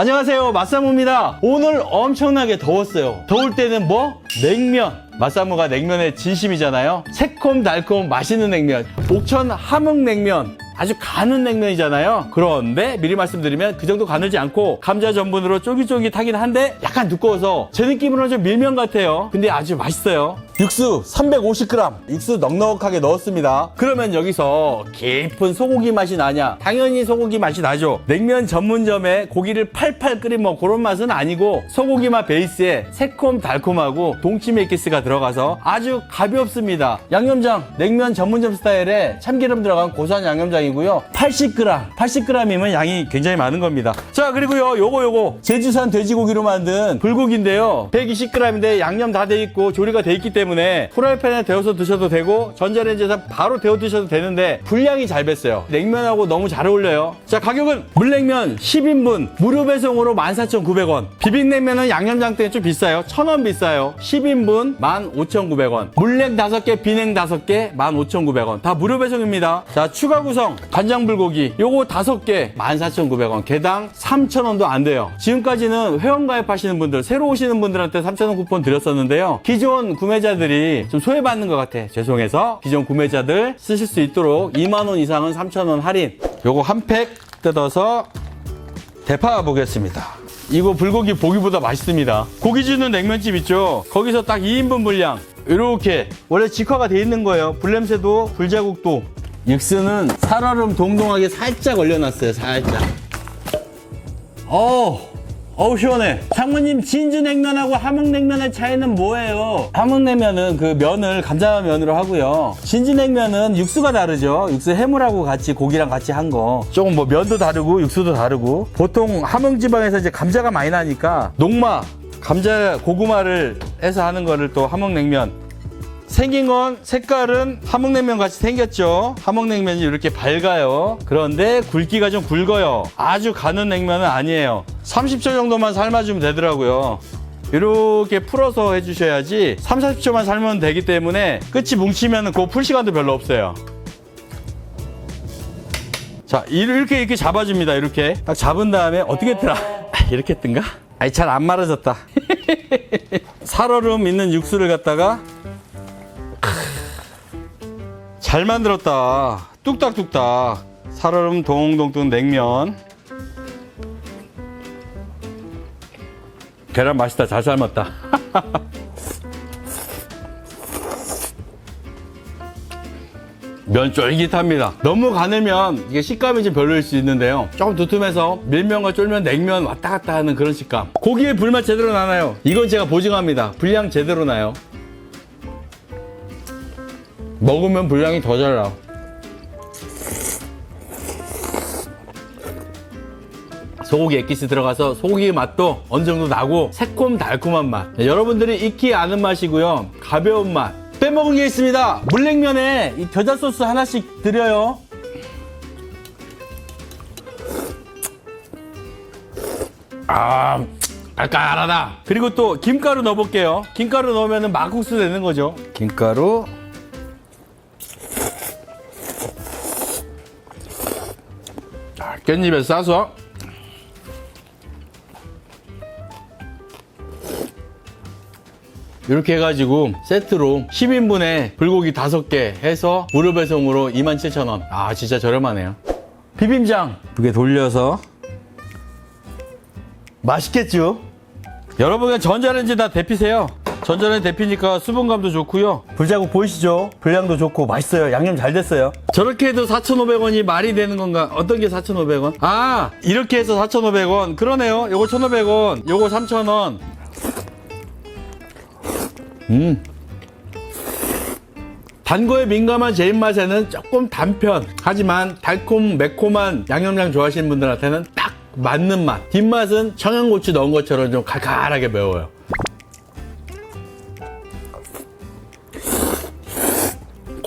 안녕하세요 맛사무입니다. 오늘 엄청나게 더웠어요. 더울 때는 뭐? 냉면. 맛사무가 냉면의 진심이잖아요. 새콤달콤 맛있는 냉면. 옥천 함흥냉면. 아주 가는 냉면이잖아요. 그런데 미리 말씀드리면 그 정도 가늘지 않고 감자 전분으로 쫄깃쫄깃하긴 한데 약간 두꺼워서 제 느낌으로는 좀 밀면 같아요. 근데 아주 맛있어요 육수 350g 육수 넉넉하게 넣었습니다. 그러면 여기서 깊은 소고기 맛이 나냐? 당연히 소고기 맛이 나죠. 냉면 전문점에 고기를 팔팔 끓인 뭐 그런 맛은 아니고 소고기 맛 베이스에 새콤달콤하고 동치미 에기스가 들어가서 아주 가볍습니다. 양념장 냉면 전문점 스타일에 참기름 들어간 고소한 양념장이고요. 80g 80g이면 양이 굉장히 많은 겁니다. 자 그리고요. 요거 요거. 제주산 돼지고기로 만든 불고기인데요. 120g인데 양념 다 돼 있고 조리가 돼 있기 때문에 프라이팬에 데워서 드셔도 되고 전자레인지에서 바로 데워 드셔도 되는데 분량이 잘 뱄어요. 냉면하고 너무 잘 어울려요. 자 가격은 물냉면 10인분 무료 배송으로 14,900원. 비빔냉면은 양념장 때문에 좀 비싸요. 1,000원 비싸요. 10인분 15,900원. 물냉 5개 비냉 5개 15,900원. 다 무료 배송입니다. 자 추가 구성 간장 불고기. 요거 5개 14,900원. 개당 3,000원도 안 돼요. 지금까지는 회원 가입하시는 분들 새로 오시는 분들한테 3,000원 쿠폰 드렸었는데요. 기존 구매자 들이 좀 소외받는 것 같아 죄송해서 기존 구매자들 쓰실 수 있도록 2만원 이상은 3,000원 할인 요거 한 팩 뜯어서 대파 보겠습니다. 이거 불고기 보기보다 맛있습니다. 고기 주는 냉면집 있죠? 거기서 딱 2인분 분량. 이렇게 원래 직화가 돼 있는 거예요. 불냄새도 불자국도. 육수는 살얼음 동동하게 살짝 얼려놨어요. 살짝. 어, 어우 시원해. 장모님 진주냉면하고 함흥냉면의 차이는 뭐예요? 함흥냉면은 그 면을 감자면으로 하고요. 진주냉면은 육수가 다르죠. 육수 해물하고 같이 고기랑 같이 한 거. 조금 뭐 면도 다르고 육수도 다르고. 보통 함흥지방에서 이제 감자가 많이 나니까 녹마, 감자 고구마를 해서 하는 거를 또 함흥냉면 생긴 건 색깔은 함흥냉면 같이 생겼죠. 함흥냉면이 이렇게 밝아요. 그런데 굵기가 좀 굵어요. 아주 가는 냉면은 아니에요. 30초 정도만 삶아주면 되더라고요. 이렇게 풀어서 해주셔야지 3, 40초만 삶으면 되기 때문에 끝이 뭉치면 그 풀 시간도 별로 없어요. 자, 이렇게 이렇게 잡아줍니다. 이렇게 딱 잡은 다음에 어떻게 뜨라? 이렇게 뜬가? 아니 잘 안 말아졌다. 살얼음 있는 육수를 갖다가 잘 만들었다. 뚝딱뚝딱. 살얼음 동동동 냉면. 계란 맛있다. 잘 삶았다. 면 쫄깃합니다. 너무 가늘면 이게 식감이 좀 별로일 수 있는데요. 조금 두툼해서 밀면과 쫄면, 냉면 왔다 갔다 하는 그런 식감. 고기의 불맛 제대로 나나요? 이건 제가 보증합니다. 분량 제대로 나요. 먹으면 분량이 더 잘 나. 소고기 액기스 들어가서 소고기 맛도 어느 정도 나고 새콤달콤한 맛. 네, 여러분들이 익히 아는 맛이고요. 가벼운 맛. 빼먹은 게 있습니다. 물냉면에 이 겨자 소스 하나씩 드려요. 아, 깔깔하다. 그리고 또 김가루 넣어볼게요. 김가루 넣으면 막국수 되는 거죠. 김가루. 자, 깻잎에 싸서 이렇게 해가지고 세트로 10인분에 불고기 5개 해서 무료 배송으로 27,000원. 아, 진짜 저렴하네요. 비빔장 두 개 돌려서 맛있겠죠? 여러분 그냥 전자레인지 다 데피세요. 전자레인지 데피니까 수분감도 좋고요. 불자국 보이시죠? 분량도 좋고 맛있어요. 양념 잘 됐어요. 저렇게 해도 4,500원이 말이 되는 건가? 어떤 게 4,500원? 아, 이렇게 해서 4,500원. 그러네요. 요거 1,500원. 요거 3,000원. 음. 단 거에 민감한 제 입맛에는 조금 단편. 하지만 달콤, 매콤한 양념장 좋아하시는 분들한테는 딱 맞는 맛. 뒷맛은 청양고추 넣은 것처럼 좀 칼칼하게 매워요.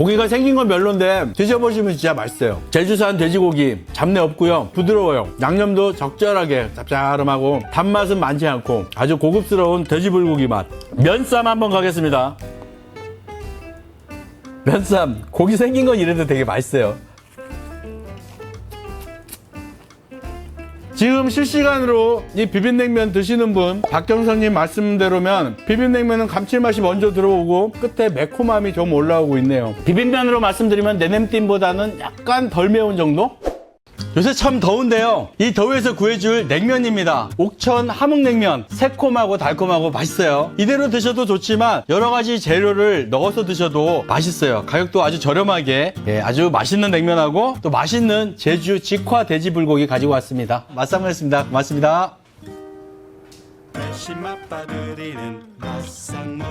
고기가 생긴 건 별론데 드셔보시면 진짜 맛있어요. 제주산 돼지고기 잡내 없고요. 부드러워요. 양념도 적절하게 짭짤하고 단맛은 많지 않고 아주 고급스러운 돼지불고기 맛. 면쌈 한번 가겠습니다. 면쌈 고기 생긴 건 이래도 되게 맛있어요. 지금 실시간으로 이 비빔냉면 드시는 분 박경선님 말씀대로면 비빔냉면은 감칠맛이 먼저 들어오고 끝에 매콤함이 좀 올라오고 있네요 비빔면으로 말씀드리면 내냄찜보다는 약간 덜 매운 정도? 요새 참 더운데요. 이 더위에서 구해줄 냉면입니다. 옥천 함흥냉면. 새콤하고 달콤하고 맛있어요. 이대로 드셔도 좋지만 여러 가지 재료를 넣어서 드셔도 맛있어요. 가격도 아주 저렴하게 예, 아주 맛있는 냉면하고 또 맛있는 제주 직화 돼지 불고기 가지고 왔습니다. 맛상무였습니다. 고맙습니다. 날씨 맛봐드리는 맛상무